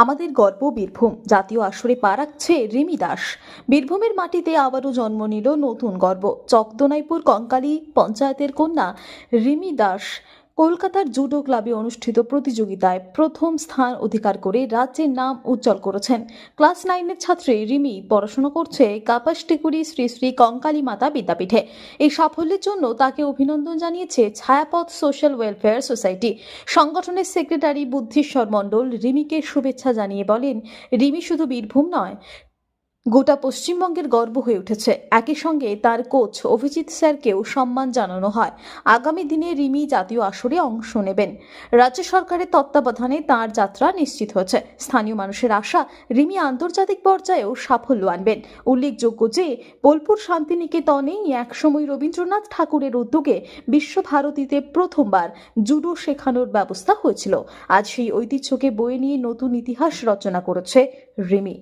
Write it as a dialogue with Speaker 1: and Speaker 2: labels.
Speaker 1: আমাদের গর্ব বীরভূম। জাতীয় আসরে পা রাখছে রিমি দাস। বীরভূমের মাটিতে আবারও জন্ম নিল নতুন গর্ব। চকদনাইপুর কঙ্কালী পঞ্চায়েতের কন্যা রিমি দাস কলকাতার জুডো ক্লাবে অনুষ্ঠিত প্রতিযোগিতায় প্রথম স্থান অধিকার করে রাজ্যের নাম উজ্জ্বল করেছেন। ক্লাস নাইনের ছাত্রী রিমি পড়াশোনা করছে কাপাসটিকুড়ি শ্রী শ্রী কঙ্কালী মাতা বিদ্যাপীঠে। এই সাফল্যের জন্য তাকে অভিনন্দন জানিয়েছে ছায়াপথ সোশ্যাল ওয়েলফেয়ার সোসাইটি। সংগঠনের সেক্রেটারি বুদ্ধিশ্বর মণ্ডল রিমিকে শুভেচ্ছা জানিয়ে বলেন, রিমি শুধু বীরভূম নয় গোটা পশ্চিমবঙ্গের গর্ব হয়ে উঠেছে। একই সঙ্গে তার কোচ অভিজিৎ স্যারকেও সম্মান জানানো হয়। আগামী দিনে রিমি জাতীয় আসরে অংশ নেবেন। রাজ্য সরকারের তত্ত্বাবধানে তার যাত্রা নিশ্চিত হয়েছে। স্থানীয় মানুষের আশা, রিমি আন্তর্জাতিক পর্যায়েও সাফল্য আনবেন। উল্লেখযোগ্য যে, বোলপুর শান্তিনিকেতনেই একসময় রবীন্দ্রনাথ ঠাকুরের উদ্যোগে বিশ্বভারতীতে প্রথমবার জুডো শেখানোর ব্যবস্থা হয়েছিল। আজ সেই ঐতিহ্যকে বয়ে নিয়ে নতুন ইতিহাস রচনা করেছে রিমি।